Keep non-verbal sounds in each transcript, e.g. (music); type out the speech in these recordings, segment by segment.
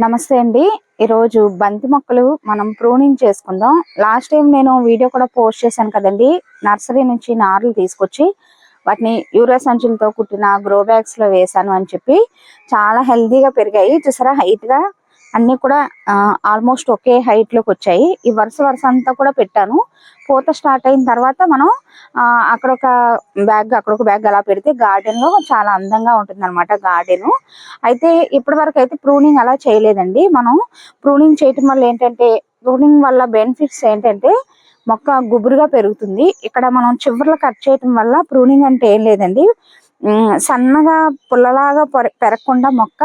నమస్తే అండి. ఈరోజు బంతి మొక్కలు మనం ప్రూనింగ్ చేసుకుందాం. లాస్ట్ టైం నేను వీడియో కూడా పోస్ట్ చేశాను కదండి. నర్సరీ నుంచి నార్లు తీసుకొచ్చి వాటిని యూరియా సంచులతో కుట్టిన గ్రో బ్యాగ్స్లో వేసాను అని చెప్పి చాలా హెల్దీగా పెరిగాయి. చూసారా? హైట్గా అన్ని కూడా ఆల్మోస్ట్ ఒకే హైట్లోకి వచ్చాయి. ఈ వరుస వరుస అంతా కూడా పెట్టాను. పూత స్టార్ట్ అయిన తర్వాత మనం అక్కడ ఒక బ్యాగ్ అక్కడ ఒక బ్యాగ్ అలా పెడితే గార్డెన్లో చాలా అందంగా ఉంటుంది అనమాట గార్డెన్ అయితే ఇప్పటి వరకు అయితే ప్రూనింగ్ అలా చేయలేదండి. మనం ప్రూనింగ్ చేయటం వల్ల ఏంటంటే ప్రూనింగ్ వల్ల బెనిఫిట్స్ ఏంటంటే మొక్క గుబురుగా పెరుగుతుంది. ఇక్కడ మనం చివర్లు కట్ చేయటం వల్ల ప్రూనింగ్ అంటే ఏం లేదండి. సన్నగా పుల్లలాగా పెరగకుండా మొక్క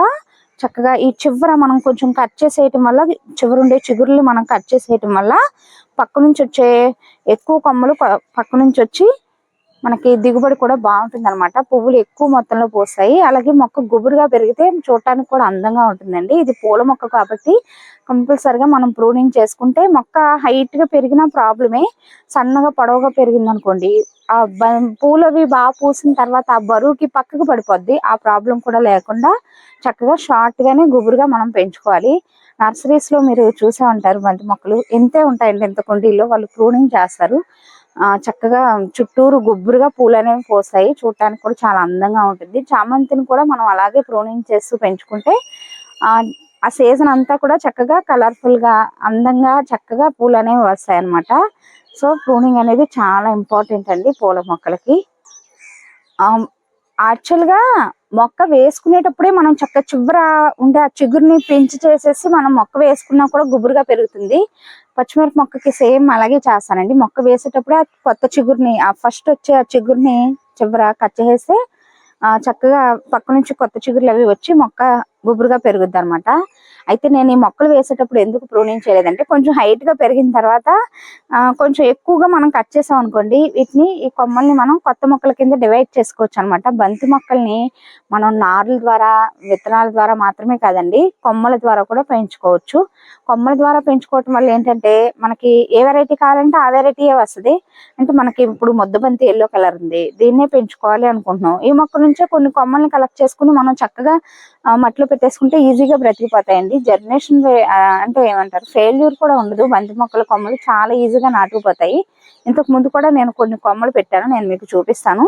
చక్కగా ఈ చివర మనం కొంచెం కట్ చేసేయటం వల్ల చివరుండే చిగురులు మనం కట్ చేసేయటం వల్ల పక్క నుంచి వచ్చే ఎక్కువ కొమ్మలు పక్క నుంచి వచ్చి మనకి దిగుబడి కూడా బాగుంటుంది అనమాట పువ్వులు ఎక్కువ మొత్తంలో పోస్తాయి. అలాగే మొక్క గుబురుగా పెరిగితే చూడటానికి కూడా అందంగా ఉంటుందండి. ఇది పూల మొక్క కాబట్టి కంపల్సరిగా మనం ప్రూనింగ్ చేసుకుంటే మొక్క హైట్గా పెరిగిన ప్రాబ్లమే సన్నగా పొడవుగా పెరిగింది అనుకోండి ఆ బ- పూలు అవి బాగా పూసిన తర్వాత ఆ బరువుకి పక్కకు పడిపోద్ది. ఆ ప్రాబ్లం కూడా లేకుండా చక్కగా షార్ట్గానే గుబురుగా మనం పెంచుకోవాలి. నర్సరీస్లో మీరు చూసే ఉంటారు బంతి మొక్కలు. ఎంతే ఉంటాయండి ఎంత కుండీలో వాళ్ళు ప్రూనింగ్ చేస్తారు. చక్కగా చుట్టూరు గుబ్బురుగా పూలు అనేవి పోస్తాయి. చూడటానికి కూడా చాలా అందంగా ఉంటుంది. చామంతిని కూడా మనం అలాగే ప్రూనింగ్ చేస్తూ పెంచుకుంటే ఆ సీజన్ అంతా కూడా చక్కగా కలర్ఫుల్గా అందంగా చక్కగా పూలు అనేవి వస్తాయి అన్నమాట సో ప్రూనింగ్ అనేది చాలా ఇంపార్టెంట్ అండి పూల మొక్కలకి. యాక్చువల్గా మొక్క వేసుకునేటప్పుడే మనం చక్క చివర ఉండే ఆ చిగురుని పెంచి చేసేసి మనం మొక్క వేసుకున్నా కూడా గుబురుగా పెరుగుతుంది. పచ్చిమిరప మొక్కకి సేమ్ అలాగే చేస్తానండి. మొక్క వేసేటప్పుడే ఆ కొత్త చిగురుని ఆ ఫస్ట్ వచ్చే ఆ చిగురుని చివర కట్ చేసేస్తే చక్కగా పక్క నుంచి కొత్త చిగురులు అవి వచ్చి మొక్క గుబురుగా పెరుగుద్ది అనమాట అయితే నేను ఈ మొక్కలు వేసేటప్పుడు ఎందుకు ప్రూనింగ్ చేయలేదంటే కొంచెం హైట్గా పెరిగిన తర్వాత కొంచెం ఎక్కువగా మనం కట్ చేసాం అనుకోండి వీటిని ఈ కొమ్మల్ని మనం కొత్త మొక్కల కింద డివైడ్ చేసుకోవచ్చు అనమాట బంతి మొక్కల్ని మనం నార్ల ద్వారా విత్తనాల ద్వారా మాత్రమే కాదండి కొమ్మల ద్వారా కూడా పెంచుకోవచ్చు. కొమ్మల ద్వారా పెంచుకోవటం వల్ల ఏంటంటే మనకి ఏ వెరైటీ కావాలంటే ఆ వెరైటీయే వస్తుంది. అంటే మనకి ఇప్పుడు ముద్ద బంతి ఎల్లో కలర్ ఉంది దీన్నే పెంచుకోవాలి అనుకుంటున్నాం. ఈ మొక్క నుంచే కొన్ని కొమ్మల్ని కలెక్ట్ చేసుకుని మనం చక్కగా మట్టిలో పెట్టేసుకుంటే ఈజీగా బ్రతికిపోతాయండి. జర్మినేషన్ అంటే ఏమంటారు ఫెయిల్యూర్ కూడా ఉండదు. బంతి మొక్కల కొమ్మలు చాలా ఈజీగా నాటుకుపోతాయి. ఇంతకు ముందు కూడా నేను కొన్ని కొమ్మలు పెట్టాను నేను మీకు చూపిస్తాను.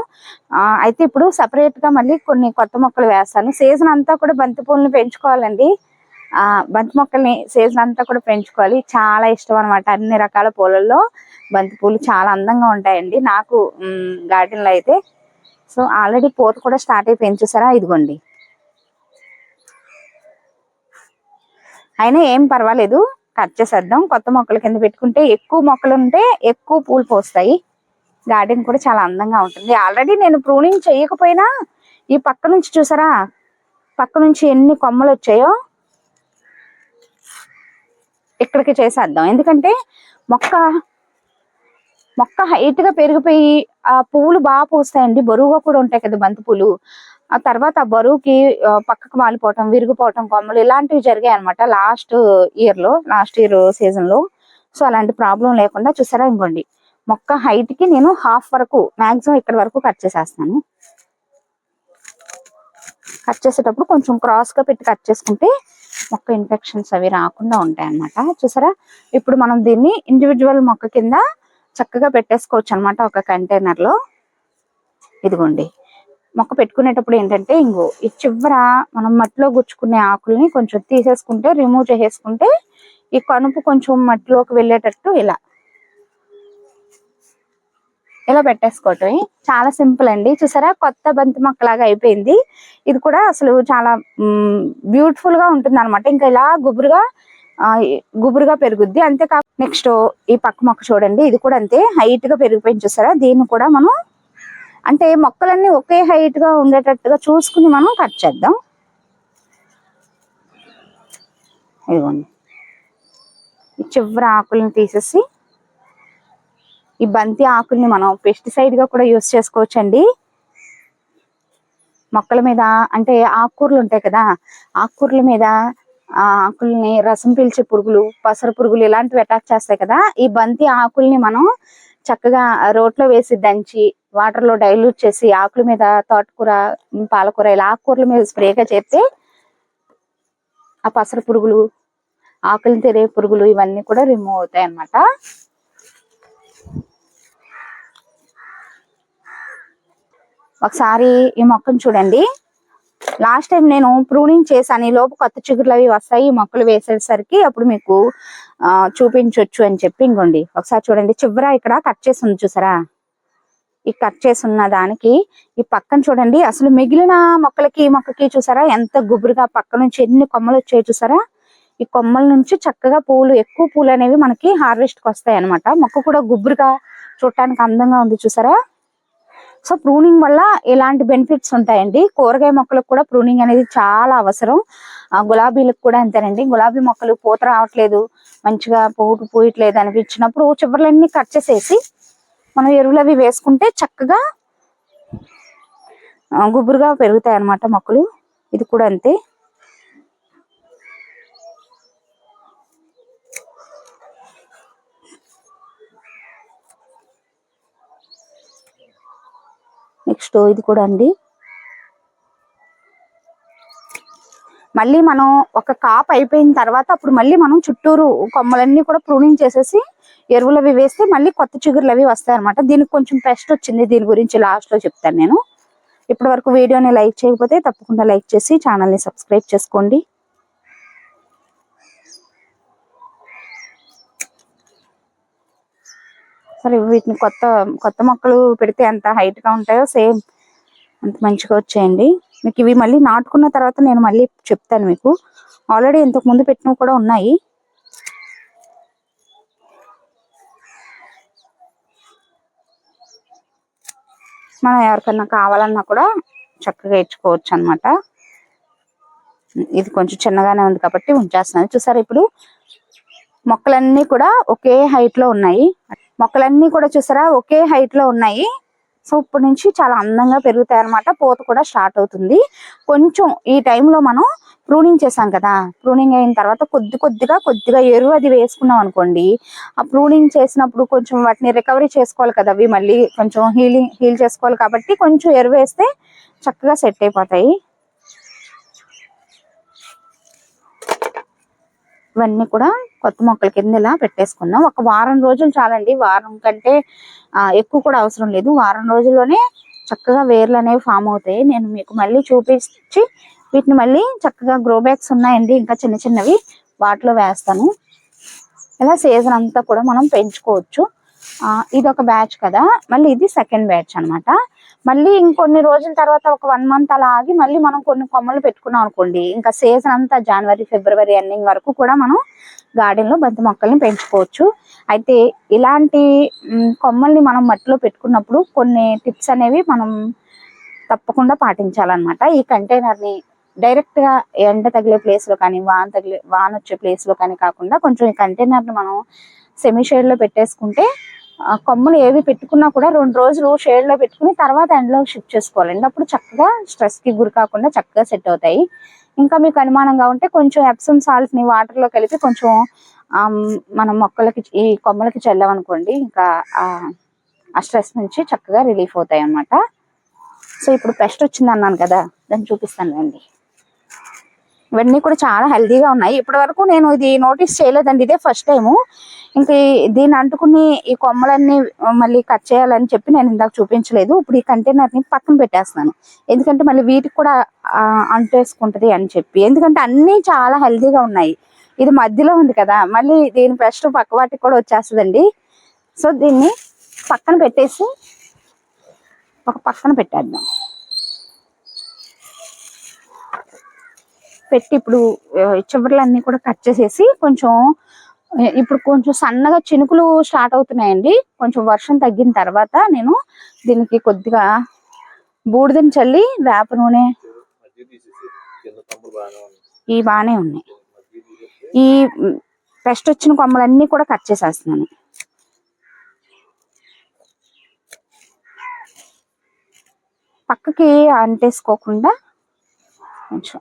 అయితే ఇప్పుడు సపరేట్గా మళ్ళీ కొన్ని కొత్త మొక్కలు వేస్తాను. సీజన్ అంతా కూడా బంతిపూలని పెంచుకోవాలండి. బంతి మొక్కల్ని సీజన్ అంతా కూడా పెంచుకోవాలి. చాలా ఇష్టం అనమాట అన్ని రకాల పూలల్లో బంతి పూలు చాలా అందంగా ఉంటాయండి. నాకు గార్డెన్లో అయితే. సో ఆల్రెడీ పూత కూడా స్టార్ట్ అయిపోయింది చూసారా? ఇదిగోండి. అయినా ఏం పర్వాలేదు. కట్ చేసేద్దాం. కొత్త మొక్కల కింద పెట్టుకుంటే ఎక్కువ మొక్కలు ఉంటే ఎక్కువ పూలు పోస్తాయి. గార్డెన్ కూడా చాలా అందంగా ఉంటుంది. ఆల్రెడీ నేను ప్రూనింగ్ చేయకపోయినా ఈ పక్క నుంచి చూసారా? పక్క నుంచి ఎన్ని కొమ్మలు వచ్చాయో ఇక్కడికి చేసేద్దాం. ఎందుకంటే మొక్క మొక్క హైట్గా పెరిగిపోయి ఆ పువ్వులు బాగా పూస్తాయండి. బరువుగా కూడా ఉంటాయి కదా బంతి పూలు. ఆ తర్వాత ఆ బరువుకి పక్కకు మాలిపోవటం విరిగిపోవటం కొమ్మలు ఇలాంటివి జరిగాయి అనమాట లాస్ట్ ఇయర్లో లాస్ట్ ఇయర్ సీజన్లో. సో అలాంటి ప్రాబ్లం లేకుండా చూసారా ఇంకోండి. మొక్క హైట్కి నేను హాఫ్ వరకు మాక్సిమం ఇక్కడ వరకు కట్ చేసేస్తాను. కట్ చేసేటప్పుడు కొంచెం క్రాస్గా పెట్టి కట్ చేసుకుంటే మొక్క ఇన్ఫెక్షన్స్ అవి రాకుండా ఉంటాయి అన్నమాట. చూసారా? ఇప్పుడు మనం దీన్ని ఇండివిజువల్ మొక్క కింద చక్కగా పెట్టేసుకోవచ్చు అనమాట ఒక కంటైనర్లో. ఇదిగోండి. మొక్క పెట్టుకునేటప్పుడు ఏంటంటే ఇంగో ఈ చివర మనం మట్టిలో గుచ్చుకునే ఆకుల్ని కొంచెం తీసేసుకుంటే రిమూవ్ చేసేసుకుంటే ఈ కనుపు కొంచెం మట్టిలోకి వెళ్ళేటట్టు ఇలా. ఇలా పెట్టేసుకోవటం. చాలా సింపుల్ అండి. చూసారా? కొత్త బంతి మొక్కలాగా అయిపోయింది. ఇది కూడా అసలు చాలా బ్యూటిఫుల్గా ఉంటుంది అనమాట ఇంకా ఇలా గుబురుగా గుబురుగా పెరుగుద్ది. అంతేకాక నెక్స్ట్ ఈ పక్క మొక్క చూడండి. ఇది కూడా అంతే హైట్గా పెరిగిపోయింది. చూసారా? దీన్ని కూడా మనం అంటే మొక్కలన్నీ ఒకే హైట్గా ఉండేటట్టుగా చూసుకుని మనం కట్ చేద్దాం. ఇదిగోండి. ఈ చివరి ఆకులను తీసేసి ఈ బంతి ఆకుల్ని మనం పెస్టిసైడ్గా కూడా యూస్ చేసుకోవచ్చు అండి మొక్కల మీద అంటే ఆకుకూరలు ఉంటాయి కదా ఆకుకూరల మీద ఆ ఆకుల్ని రసం పీల్చే పురుగులు పసర పురుగులు ఇలాంటివి అటాక్ చేస్తాయి కదా ఈ బంతి ఆకుల్ని మనం చక్కగా రోట్లో వేసి దంచి వాటర్లో డైల్యూట్ చేసి ఆకుల మీద తోటకూర పాలకూర ఇలా ఆకుకూరల మీద స్ప్రేగా చేస్తే ఆ పసర పురుగులు ఆకులు తెరే పురుగులు ఇవన్నీ కూడా రిమూవ్ అవుతాయి అన్నమాట. ఒకసారి ఈ మొక్కను చూడండి. లాస్ట్ టైం నేను ప్రూనింగ్ చేశాను. ఈ లోపు కొత్త చిగురులు అవి వస్తాయి. ఈ మొక్కలు వేసేసరికి అప్పుడు మీకు చూపించవచ్చు అని చెప్పి ఇంకోండి. ఒకసారి చూడండి. చివర ఇక్కడ కట్ చేసి ఉంది చూసారా? ఈ కట్ చేసి ఉన్న దానికి ఈ పక్కన చూడండి. అసలు మిగిలిన మొక్కలకి మొక్కకి చూసారా? ఎంత గుబురుగా పక్క నుంచి ఎన్ని కొమ్మలు వచ్చాయి చూసారా? ఈ కొమ్మల నుంచి చక్కగా పూలు ఎక్కువ పూలు అనేవి మనకి హార్వెస్ట్కి వస్తాయి అనమాట మొక్క కూడా గుబురుగా చూడటానికి అందంగా ఉంది చూసారా? సో ప్రూనింగ్ వల్ల ఇలాంటి బెనిఫిట్స్ ఉంటాయండి. కూరగాయ మొక్కలకు కూడా ప్రూనింగ్ అనేది చాలా అవసరం. ఆ గులాబీలకు కూడా అంతేనండి. గులాబీ మొక్కలు పూత రావట్లేదు. మంచిగా పూట పూయట్లేదు అనిపించినప్పుడు చివరలన్నీ కట్ చేసేసి మనం ఎరువులు అవి వేసుకుంటే చక్కగా గుబురుగా పెరుగుతాయి అన్నమాట మొక్కలు. ఇది కూడా అంతే. నెక్స్ట్ ఇది కూడా అండి. మళ్ళీ మనం ఒక కాప్ అయిపోయిన తర్వాత అప్పుడు మళ్ళీ మనం చుట్టూరు కొమ్మలన్నీ కూడా ప్రూనింగ్ చేసేసి ఎరువులు అవి వేస్తే మళ్ళీ కొత్త చిగురులు అవి వస్తాయి అనమాట దీనికి కొంచెం పెస్ట్ వచ్చింది. దీని గురించి లాస్ట్లో చెప్తాను నేను. ఇప్పటి వరకు వీడియోని లైక్ చేయకపోతే తప్పకుండా లైక్ చేసి ఛానల్ని సబ్స్క్రైబ్ చేసుకోండి. సరే వీటిని కొత్త కొత్త మొక్కలు పెడితే ఎంత హైట్గా ఉంటాయో సేమ్ అంత మంచిగా వచ్చేయండి. మీకు ఇవి మళ్ళీ నాటుకున్న తర్వాత నేను మళ్ళీ చెప్తాను మీకు. ఆల్రెడీ ఇంతకు ముందు పెట్టినవి కూడా ఉన్నాయి. మనం ఎవరికన్నా కావాలన్నా కూడా చక్కగా ఇచ్చుకోవచ్చు అన్నమాట. ఇది కొంచెం చిన్నగానే ఉంది కాబట్టి ఉంచేస్తున్నాను. చూసారు ఇప్పుడు? మొక్కలన్నీ కూడా ఒకే హైట్లో ఉన్నాయి. మొక్కలన్నీ కూడా చూసారా? ఒకే హైట్లో ఉన్నాయి. సో ఇప్పటి నుంచి చాలా అందంగా పెరుగుతాయి అన్నమాట పూత కూడా స్టార్ట్ అవుతుంది. కొంచెం ఈ టైంలో మనం ప్రూనింగ్ చేసాం కదా. ప్రూనింగ్ అయిన తర్వాత కొద్ది కొద్దిగా కొద్దిగా ఎరువు అది వేసుకున్నాం అనుకోండి. ఆ ప్రూనింగ్ చేసినప్పుడు కొంచెం వాటిని రికవరీ చేసుకోవాలి కదా అవి మళ్ళీ కొంచెం హీలింగ్ హీల్ చేసుకోవాలి కాబట్టి కొంచెం ఎరువు వేస్తే చక్కగా సెట్ అయిపోతాయి. ఇవన్నీ కూడా కొత్త మొక్కల కింద ఇలా పెట్టేసుకుందాం ఒక వారం రోజులు చాలండి. వారం కంటే ఎక్కువ కూడా అవసరం లేదు. వారం రోజుల్లోనే చక్కగా వేర్లు అనేవి ఫామ్ అవుతాయి. నేను మీకు మళ్ళీ చూపించి వీటిని మళ్ళీ చక్కగా గ్రో బ్యాగ్స్ ఉన్నాయండి. ఇంకా చిన్న చిన్నవి వాటిలో వేస్తాను. ఇలా సీజన్ అంతా కూడా మనం పెంచుకోవచ్చు. ఇది ఒక బ్యాచ్ కదా. మళ్ళీ ఇది సెకండ్ బ్యాచ్ అన్నమాట. మళ్ళీ ఇంకొన్ని రోజుల తర్వాత ఒక వన్ మంత్ అలా ఆగి మళ్ళీ మనం కొన్ని కొమ్మలు పెట్టుకున్నాం అనుకోండి. ఇంకా సీజన్ అంతా జనవరి ఫిబ్రవరి ఎండింగ్ వరకు కూడా మనం గార్డెన్లో బంతి మొక్కల్ని పెంచుకోవచ్చు. అయితే ఇలాంటి కొమ్మల్ని మనం మట్టిలో పెట్టుకున్నప్పుడు కొన్ని టిప్స్ అనేవి మనం తప్పకుండా పాటించాలన్నమాట. ఈ కంటైనర్ని డైరెక్ట్గా ఎండ తగిలే ప్లేస్లో కానీ వాన తగిలే వాన వచ్చే ప్లేస్లో కానీ కాకుండా కొంచెం ఈ కంటైనర్ని మనం సెమీ షేడ్లో పెట్టేసుకుంటే ఆ కొమ్మలు ఏవి పెట్టుకున్నా కూడా రెండు రోజులు షేడ్లో పెట్టుకుని తర్వాత ఎండ్లో షిఫ్ట్ చేసుకోవాలండి అప్పుడు చక్కగా స్ట్రెస్కి గురి కాకుండా చక్కగా సెట్ అవుతాయి. ఇంకా మీకు అనుమానంగా ఉంటే కొంచెం ఎప్సమ్ సాల్ట్ని ని వాటర్లో కలిపి కొంచెం మనం మొక్కలకి ఈ కొమ్మలకి చల్లామనుకోండి ఇంకా ఆ ఆ స్ట్రెస్ నుంచి చక్కగా రిలీఫ్ అవుతాయి అన్నమాట సో ఇప్పుడు పెస్ట్ వచ్చింది అన్నాను కదా దాన్ని చూపిస్తాను రండి ఇవన్నీ కూడా చాలా హెల్తీగా ఉన్నాయి. ఇప్పటి వరకు నేను ఇది నోటీస్ చేయలేదండి. ఇదే ఫస్ట్ టైము. ఇంకా దీన్ని అంటుకుని ఈ కొమ్మలన్నీ మళ్ళీ కట్ చేయాలని చెప్పి నేను ఇందాక చూపించలేదు. ఇప్పుడు ఈ కంటైనర్ని పక్కన పెట్టేస్తున్నాను. ఎందుకంటే మళ్ళీ వీటికి కూడా అంటేసుకుంటుంది అని చెప్పి. ఎందుకంటే అన్ని చాలా హెల్తీగా ఉన్నాయి. ఇది మధ్యలో ఉంది కదా. మళ్ళీ దీని పెస్ట్ పక్క వాటికి కూడా వచ్చేస్తుందండి. సో దీన్ని పక్కన పెట్టేసి ఒక పక్కన పెట్టేద్దాం. పెట్టి ఇప్పుడు చివరలన్నీ కూడా కట్ చేసేసి కొంచెం ఇప్పుడు కొంచెం సన్నగా చినుకులు స్టార్ట్ అవుతున్నాయండి. కొంచెం వర్షం తగ్గిన తర్వాత నేను దీనికి కొద్దిగా బూడిదని చల్లి వేప నూనె బాగానే ఈ బాగానే ఉన్నాయి. ఈ పెస్ట్ వచ్చిన కొమ్మలన్నీ కూడా కట్ చేసేస్తున్నాను. పక్కకి అంటేసుకోకుండా కొంచెం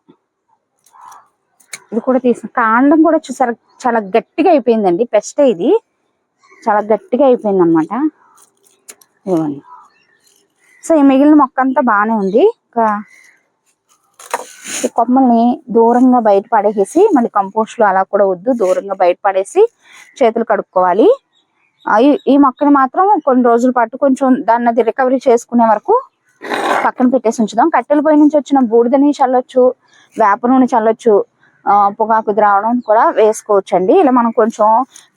ఇది కూడా తీసిన కాండం కూడా చూసారు? చాలా గట్టిగా అయిపోయిందండి. పెస్ట్ ఇది. చాలా గట్టిగా అయిపోయింది అనమాట ఇవ్వండి సో ఈ మిగిలిన మొక్క అంతా బాగానే ఉంది. ఇంకా కొమ్మల్ని దూరంగా బయట పడేసి మళ్ళీ కంపోస్ట్లో అలా కూడా వద్దు. దూరంగా బయట పడేసి చేతులు కడుక్కోవాలి. ఈ- మొక్కని మాత్రం కొన్ని రోజుల పాటు కొంచెం దాన్ని అది రికవరీ చేసుకునే వరకు పక్కన పెట్టేసి ఉంచుదాం. కట్టెల పొయ్యి నుంచి వచ్చిన బూడిదని చల్లొచ్చు వేప నూనె చల్లొచ్చు పొగాకు ద్రావణం కూడా వేసుకోవచ్చు అండి ఇలా మనం కొంచెం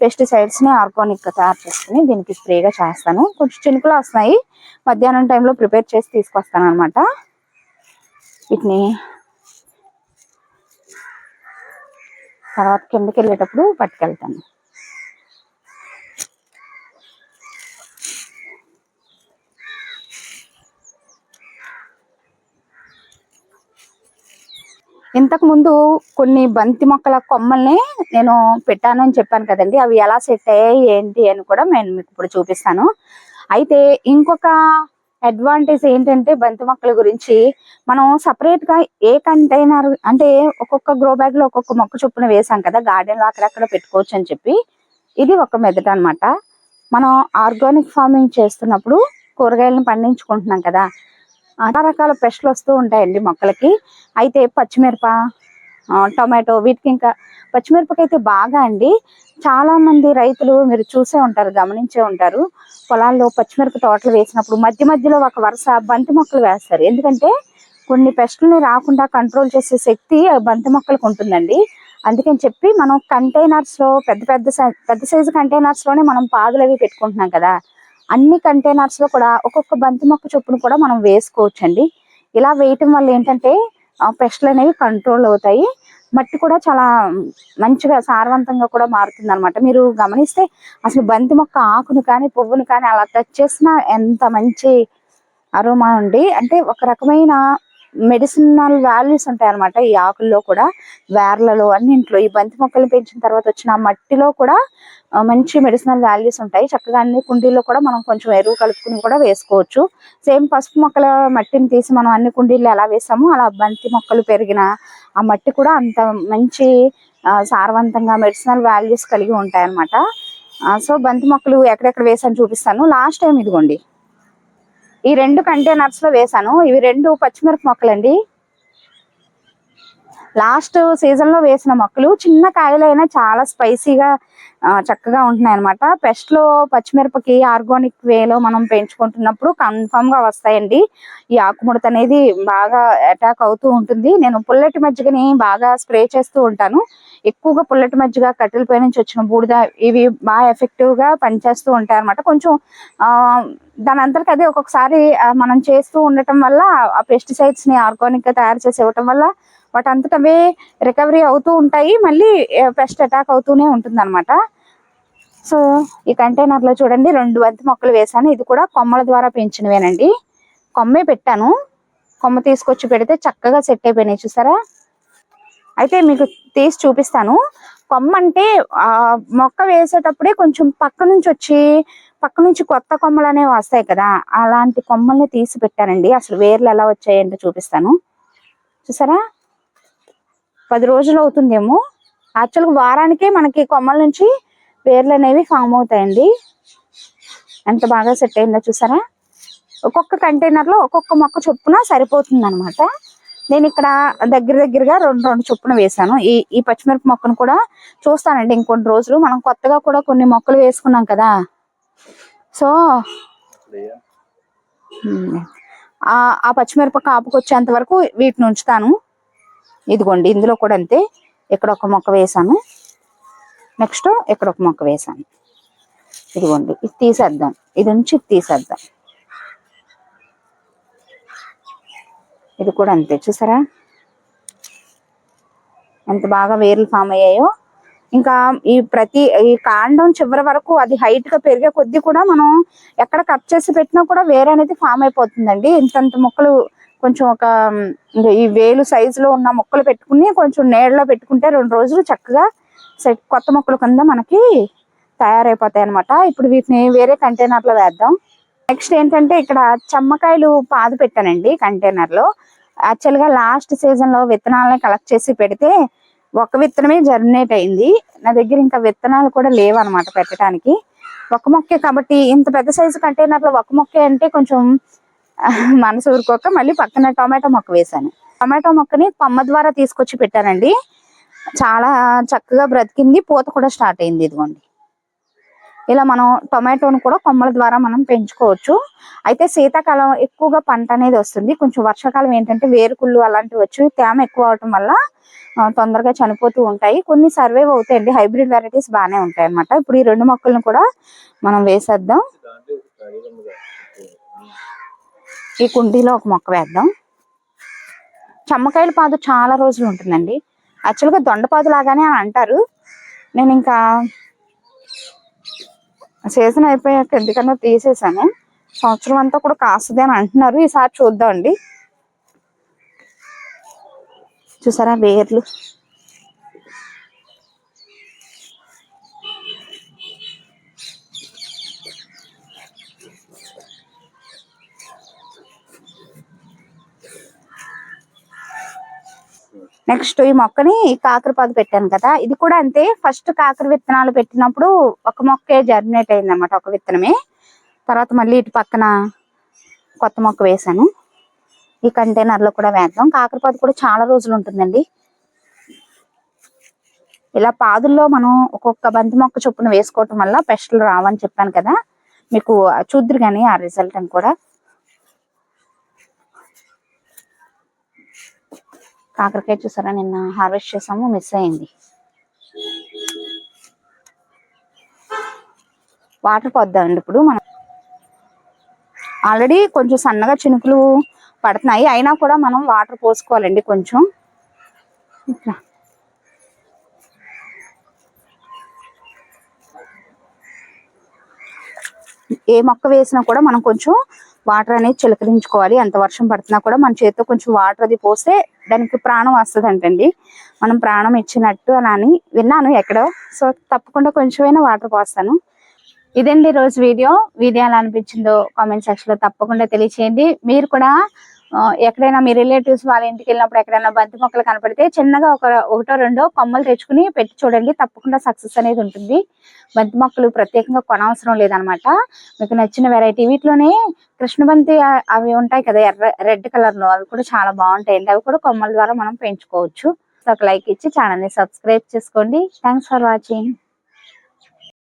పెస్టిసైడ్స్ని ఆర్గానిక్గా తయారు చేసుకుని దీనికి స్ప్రేగా చేస్తాను. కొంచెం చినుకులు వస్తున్నాయి. మధ్యాహ్నం టైంలో ప్రిపేర్ చేసి తీసుకొస్తాను అనమాట వీటిని తర్వాత కిందకి వెళ్ళేటప్పుడు పట్టుకెళ్తాను. ఇంతకు ముందు కొన్ని బంతి మొక్కల కొమ్మల్ని నేను పెట్టాను అని చెప్పాను కదండి. అవి ఎలా సెట్ అయ్యాయి ఏంటి అని కూడా నేను మీకు ఇప్పుడు చూపిస్తాను. అయితే ఇంకొక అడ్వాంటేజ్ ఏంటంటే బంతి మొక్కల గురించి మనం సపరేట్గా ఏ కంటైనర్ అంటే ఒక్కొక్క గ్రో బ్యాగ్లో ఒక్కొక్క మొక్క చొప్పున వేసాం కదా గార్డెన్లో అక్కడక్కడ పెట్టుకోవచ్చు అని చెప్పి. ఇది ఒక మెథడ్ అన్నమాట. మనం ఆర్గానిక్ ఫార్మింగ్ చేస్తున్నప్పుడు కూరగాయలను పండించుకుంటున్నాం కదా చాలా రకాల పెస్ట్లు వస్తూ ఉంటాయండి మొక్కలకి. అయితే పచ్చిమిరప టొమాటో వీటికి ఇంకా పచ్చిమిరపకైతే బాగా అండి. చాలా మంది రైతులు మీరు చూసే ఉంటారు గమనించే ఉంటారు. పొలాల్లో పచ్చిమిరప తోటలు వేసినప్పుడు మధ్య మధ్యలో ఒక వరుస బంతి మొక్కలు వేస్తారు. ఎందుకంటే కొన్ని పెస్టుల్ని రాకుండా కంట్రోల్ చేసే శక్తి బంతి మొక్కలకు ఉంటుందండి. అందుకని చెప్పి మనం కంటైనర్స్లో పెద్ద పెద్ద పెద్ద సైజు కంటైనర్స్లోనే మనం పాదులు అవి పెట్టుకుంటున్నాం కదా. అన్ని కంటైనర్స్లో కూడా ఒక్కొక్క బంతి మొక్క చొప్పున కూడా మనం వేసుకోవచ్చండి. ఇలా వేయటం వల్ల ఏంటంటే పెస్ట్లు అనేవి కంట్రోల్ అవుతాయి. మట్టి కూడా చాలా మంచిగా సారవంతంగా కూడా మారుతుంది అనమాట మీరు గమనిస్తే అసలు బంతి మొక్క ఆకును కానీ పువ్వును కానీ అలా టచ్ చేసినా ఎంత మంచి అరోమా ఉండి అంటే ఒక రకమైన మెడిసినల్ వాల్యూస్ ఉంటాయి అనమాట ఈ ఆకుల్లో కూడా. వేర్లలో అన్నింట్లో. ఈ బంతి మొక్కలు పెంచిన తర్వాత వచ్చిన మట్టిలో కూడా మంచి మెడిసినల్ వాల్యూస్ ఉంటాయి. చక్కగా అన్ని కుండీల్లో కూడా మనం కొంచెం ఎరువు కలుపుకుని కూడా వేసుకోవచ్చు. సేమ్ పసుపు మొక్కల మట్టిని తీసి మనం అన్ని కుండీల్లో ఎలా వేసామో అలా బంతి మొక్కలు పెరిగిన ఆ మట్టి కూడా అంత మంచి సారవంతంగా మెడిసినల్ వాల్యూస్ కలిగి ఉంటాయి అనమాట సో బంతి మొక్కలు ఎక్కడెక్కడ వేసాను చూపిస్తాను. లాస్ట్ టైం ఇదిగోండి. ఈ రెండు కంటైనర్స్లో వేసాను. ఇవి రెండు పచ్చిమిరప మొక్కలండి. లాస్ట్ సీజన్లో వేసిన మొక్కలు చిన్న కాయలైనా చాలా స్పైసీగా చక్కగా ఉంటున్నాయి అనమాట పెస్ట్లో పచ్చిమిరపకి ఆర్గానిక్ వేలో మనం పెంచుకుంటున్నప్పుడు కన్ఫామ్గా వస్తాయండి. ఈ ఆకుముడత అనేది బాగా అటాక్ అవుతూ ఉంటుంది. నేను పుల్లటి మజ్జిగని బాగా స్ప్రే చేస్తూ ఉంటాను. ఎక్కువగా పుల్లటి మజ్జిగ కట్టెలపై నుంచి వచ్చిన బూడిద ఇవి బాగా ఎఫెక్టివ్గా పనిచేస్తూ ఉంటాయి అనమాట కొంచెం ఆ దాని అంతటికి అదే ఒక్కొక్కసారి మనం చేస్తూ ఉండటం వల్ల ఆ పెస్టిసైడ్స్ని ఆర్గానిక్గా తయారు చేసి ఇవ్వటం వల్ల వాటి అంతట అవే రికవరీ అవుతూ ఉంటాయి. మళ్ళీ పెస్ట్ అటాక్ అవుతూనే ఉంటుంది అనమాట సో ఈ కంటైనర్లో చూడండి రెండు బంతి మొక్కలు వేసాను ఇది కూడా కొమ్మల ద్వారా పెంచినవేనండి. కొమ్మే పెట్టాను. కొమ్మ తీసుకొచ్చి పెడితే చక్కగా సెట్ అయిపోయినాయి చూసారా? అయితే మీకు తీసి చూపిస్తాను. కొమ్మ అంటే మొక్క వేసేటప్పుడే కొంచెం పక్క నుంచి వచ్చి పక్క నుంచి కొత్త కొమ్మలు అనేవి వస్తాయి కదా అలాంటి కొమ్మల్ని తీసి పెట్టానండి. అసలు వేర్లు ఎలా వచ్చాయంటే చూపిస్తాను. చూసారా? పది రోజులు అవుతుందేమో. యాక్చువల్గా వారానికే మనకి కొమ్మల నుంచి వేర్లు అనేవి ఫామ్ అవుతాయండి. ఎంత బాగా సెట్ అయిందో చూసారా? ఒక్కొక్క కంటైనర్లో ఒక్కొక్క మొక్క చొప్పున సరిపోతుంది అనమాట నేను ఇక్కడ దగ్గర దగ్గరగా రెండు రెండు చొప్పున వేసాను ఈ ఈ పచ్చిమిరప మొక్కను కూడా చూస్తానండి ఇంకొన్ని రోజులు. మనం కొత్తగా కూడా కొన్ని మొక్కలు వేసుకున్నాం కదా. సో ఆ పచ్చిమిరప కాపుకి వచ్చేంత వరకు వీటిని ఉంచుతాను. ఇదిగోండి ఇందులో కూడా అంతే. ఇక్కడ ఒక మొక్క వేసాను నెక్స్ట్ ఇక్కడ ఒక మొక్క వేసాను ఇదిగోండి ఇది తీసేద్దాం. ఇది ఉంచి తీసేద్దాం. ఇది కూడా అంతే చూసారా? ఎంత బాగా వేర్లు ఫామ్ అయ్యాయో. ఇంకా ఈ ప్రతి ఈ కాండం చివరి వరకు అది హైట్గా పెరిగే కొద్దీ కూడా మనం ఎక్కడ కట్ చేసి పెట్టినా కూడా వేరే అనేది ఫామ్ అయిపోతుందండి. ఇంతంత మొక్కలు కొంచెం ఒక ఈ వేలు సైజులో ఉన్న మొక్కలు పెట్టుకుని కొంచెం నీడలో పెట్టుకుంటే రెండు రోజులు చక్కగా సెట్ కొత్త మొక్కల కింద మనకి తయారైపోతాయి అనమాట ఇప్పుడు వీటిని వేరే కంటైనర్లో వేద్దాం. నెక్స్ట్ ఏంటంటే ఇక్కడ చమ్మకాయలు పాదు పెట్టానండి కంటైనర్లో. యాక్చువల్గా లాస్ట్ సీజన్లో విత్తనాలని కలెక్ట్ చేసి పెడితే ఒక విత్తనమే జర్మినేట్ అయింది. నా దగ్గర ఇంకా విత్తనాలు కూడా లేవు పెట్టడానికి. ఒక మొక్కే కాబట్టి ఇంత పెద్ద సైజు కంటైనర్లో ఒక మొక్కే అంటే కొంచెం (laughs) మనసు ఊరుకోక మళ్ళీ పక్కన టొమాటో మొక్క వేసాను టొమాటో మొక్కని కొమ్మ ద్వారా తీసుకొచ్చి పెట్టానండి. చాలా చక్కగా బ్రతికింది. పూత కూడా స్టార్ట్ అయింది ఇదిగోండి. ఇలా మనం టొమాటోను కూడా కొమ్మల ద్వారా మనం పెంచుకోవచ్చు. అయితే శీతాకాలం ఎక్కువగా పంట అనేది వస్తుంది. కొంచెం వర్షాకాలం ఏంటంటే వేరుకుళ్ళు అలాంటివి వచ్చి తేమ ఎక్కువ అవటం వల్ల తొందరగా చనిపోతూ ఉంటాయి. కొన్ని సర్వైవ్ అవుతాయండి. హైబ్రిడ్ వెరైటీస్ బాగానే ఉంటాయి అన్నమాట ఇప్పుడు ఈ రెండు మొక్కలను కూడా మనం వేసేద్దాం దాంట్లో ఒక ఖాళీగా ఉంది కదా. ఈ కుండీలో ఒక మొక్క వేద్దాం. చమ్మకాయల పాదు చాలా రోజులు ఉంటుందండి. యాక్చువల్గా దొండపాదు లాగానే అని అంటారు. నేను ఇంకా సీజన్ అయిపోయాక ఎందుకన్నా తీసేసాను. సంవత్సరం అంతా కూడా కాస్తుంది అని అంటున్నారు. ఈసారి చూద్దాం అండి చూసారా వేర్లు? నెక్స్ట్ ఈ మొక్కని కాకరపాదు పెట్టాను కదా ఇది కూడా అంతే. ఫస్ట్ కాకర విత్తనాలు పెట్టినప్పుడు ఒక మొక్కే జర్మినేట్ అయింది అనమాట ఒక విత్తనమే. తర్వాత మళ్ళీ ఇటు పక్కన కొత్త మొక్క వేసాను ఈ కంటైనర్లో కూడా వేద్దాం. కాకరపాదు కూడా చాలా రోజులు ఉంటుందండి. ఇలా పాదుల్లో మనం ఒక్కొక్క బంతి మొక్క చొప్పున వేసుకోవటం వల్ల పెస్టులు రావని చెప్పాను కదా మీకు చూద్దరు కానీ ఆ రిజల్ట్ అని కూడా. కాకరకాయ చూసారా? నిన్న హార్వెస్ట్ చేసాము మిస్ అయింది. వాటర్ పోద్దామండి ఇప్పుడు మనం. ఆల్రెడీ కొంచెం సన్నగా చినుకులు పడుతున్నాయి. అయినా కూడా మనం వాటర్ పోసుకోవాలండి కొంచెం. ఇట్లా. ఏ మొక్క వేసినా కూడా మనం కొంచెం వాటర్ అనేది చిలకరించుకోవాలి. ఎంత వర్షం పడుతున్నా కూడా మన చేతితో కొంచెం వాటర్ అది పోస్తే దానికి ప్రాణం వస్తుంది అంటండి మనం ప్రాణం ఇచ్చినట్టు అని విన్నాను ఎక్కడో. సో తప్పకుండా కొంచెమైనా వాటర్ పోస్తాను. ఇదండి ఈ రోజు వీడియో. వీడియో ఎలా అనిపించిందో కామెంట్ సెక్షన్లో తప్పకుండా తెలియచేయండి. మీరు కూడా ఎక్కడైనా మీ రిలేటివ్స్ వాళ్ళ ఇంటికి వెళ్ళినప్పుడు ఎక్కడైనా బంతి మొక్కలు కనపడితే చిన్నగా ఒక ఒకటో రెండో కొమ్మలు తెచ్చుకుని పెట్టి చూడండి. తప్పకుండా సక్సెస్ అనేది ఉంటుంది. బంతి మొక్కలు ప్రత్యేకంగా కొనవసరం లేదనమాట. మీకు నచ్చిన వెరైటీ వీటిలోనే కృష్ణబంతి అవి ఉంటాయి కదా ఎర్ర రెడ్ కలర్లో అవి కూడా చాలా బాగుంటాయండి అవి కూడా కొమ్మల ద్వారా మనం పెంచుకోవచ్చు. ఒక లైక్ ఇచ్చి ఛానల్ని సబ్స్క్రైబ్ చేసుకోండి. Thanks for watching